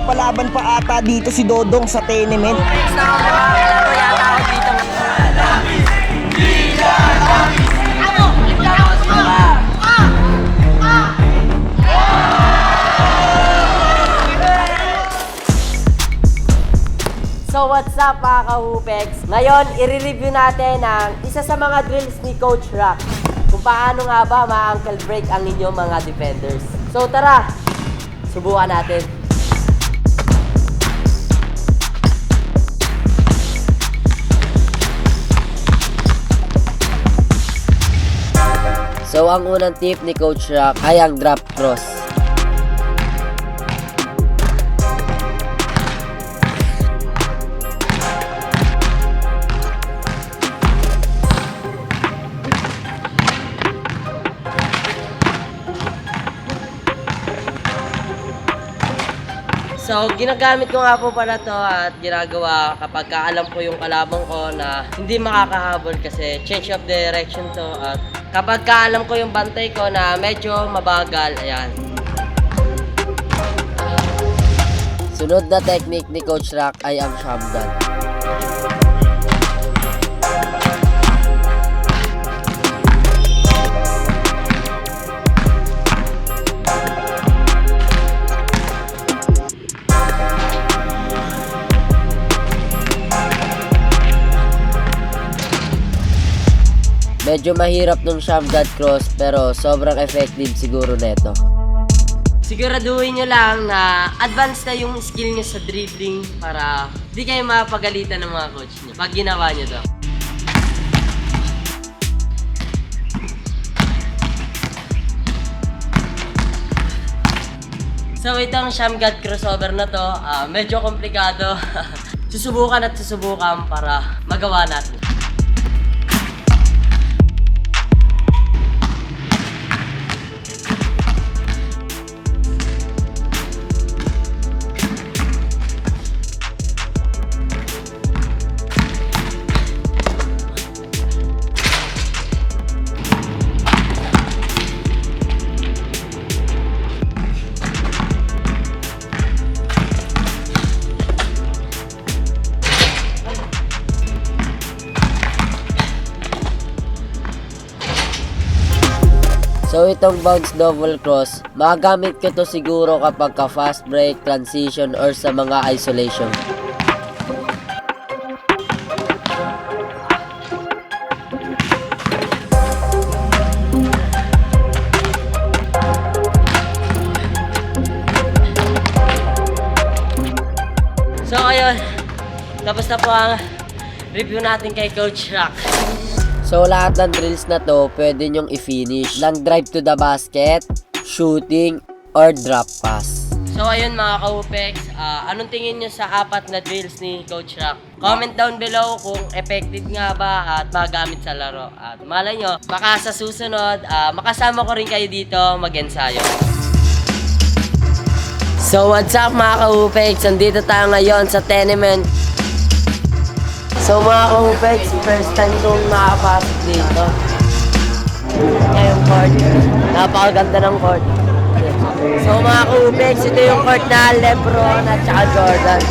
mapapalaban pa ata dito si Dodong sa tenement. So what's up mga kahupex? Ngayon, i-review natin ang isa sa mga drills ni Coach Rock. Kung paano nga ba ma-ankle break ang inyong mga defenders. So tara, subukan natin. So ang unang tip ni Coach Rock ay ang drop cross. So, ginagamit ko nga po pala to at ginagawa kapag ka alam ko yung kalabang ko na hindi makakahabol kasi change of direction to at kapag ka alam ko yung bantay ko na medyo mabagal, ayan. Sunod na technique ni Coach Rock ay ang shamdan. Medyo mahirap nung shamdan cross pero sobrang effective siguro neto. Siguraduhin nyo lang na advanced na yung skill nyo sa dribbling para di kayo mapagalitan ng mga coach nyo pag ginawa nyo to. So itong Shamgat crossover na to, ah, medyo komplikado. susubukan at susubukan para magawa natin. Itong bounce double cross, magagamit ko to siguro kapag ka fast break, transition, or sa mga isolation. So ayun, tapos na po ang review natin kay Coach Rock. So lahat ng drills na to, pwede nyong i-finish ng drive to the basket, shooting, or drop pass. So ayun mga ka-UPEX, ah, anong tingin nyo sa apat na drills ni Coach Rock? Comment down below kung effective nga ba at magamit sa laro. At malay nyo, baka sa susunod, ah, makasama ko rin kayo dito mag-ensayo. So what's up mga ka-UPEX? Andito tayo ngayon sa tenement So mga ka-UPEX, first time kong makapasok dito. Ngayong court. Napakaganda ng court. So mga ka-UPEX, ito yung court na Lebron at saka Jordan.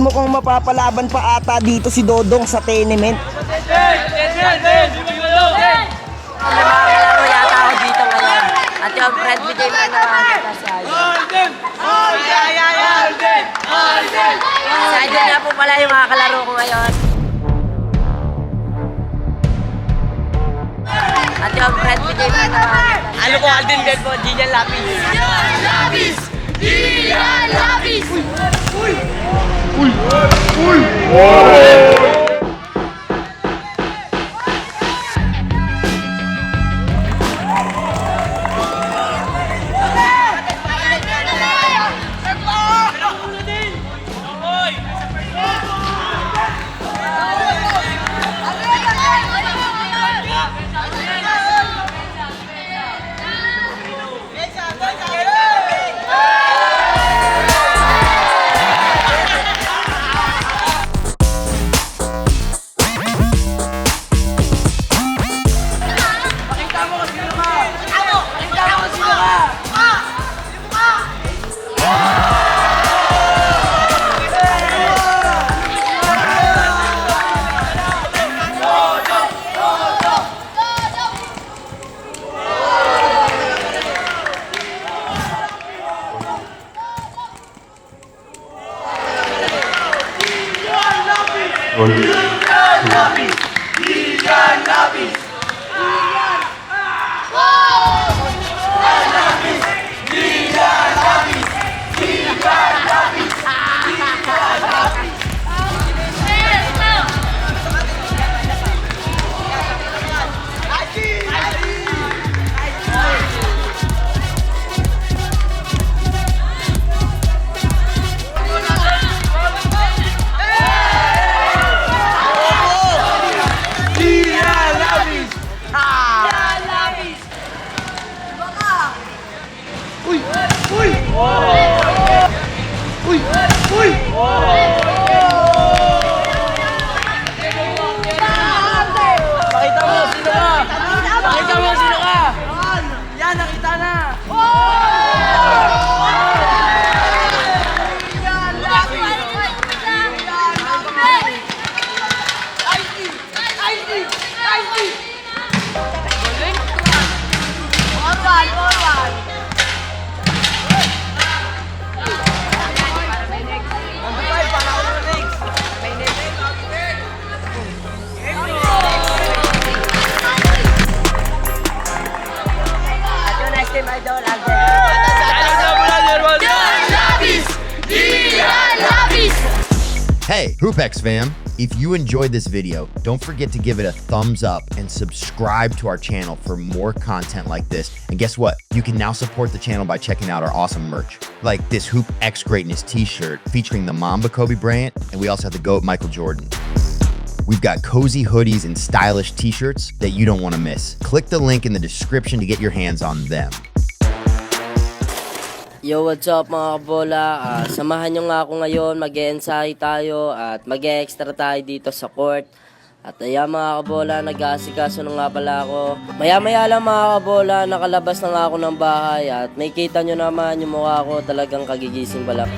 Mukhang mapapalaban pa ata dito si Dodong sa tenement. May makakalaro sa Fred Bigay na nakakita si Alden. Alden! Alden! Alden! Si na po pala yung mga kalaro ko ngayon. At yung Fred Bigay na nakakita. Ano po Alden Ben po? Gian Lapis. Gian Lapis! Gian Lapis! Uy! Uy! Uy! Uy! Uy! الكل. Hey, Hoopex fam! If you enjoyed this video, don't forget to give it a thumbs up and subscribe to our channel for more content like this. And guess what? You can now support the channel by checking out our awesome merch, like this Hoop X Greatness t-shirt featuring the Mamba Kobe Bryant, and we also have the GOAT Michael Jordan. We've got cozy hoodies and stylish t-shirts that you don't want to miss. Click the link in the description to get your hands on them. Yo, what's up mga kabola? Ah, samahan nyo nga ako ngayon, mag ensayo tayo at mag extra tayo dito sa court. At ayan mga kabola, nag-aasikaso na nga pala ako. Maya-maya lang mga kabola, nakalabas na nga ako ng bahay at may kita nyo naman yung mukha ko talagang kagigising pala.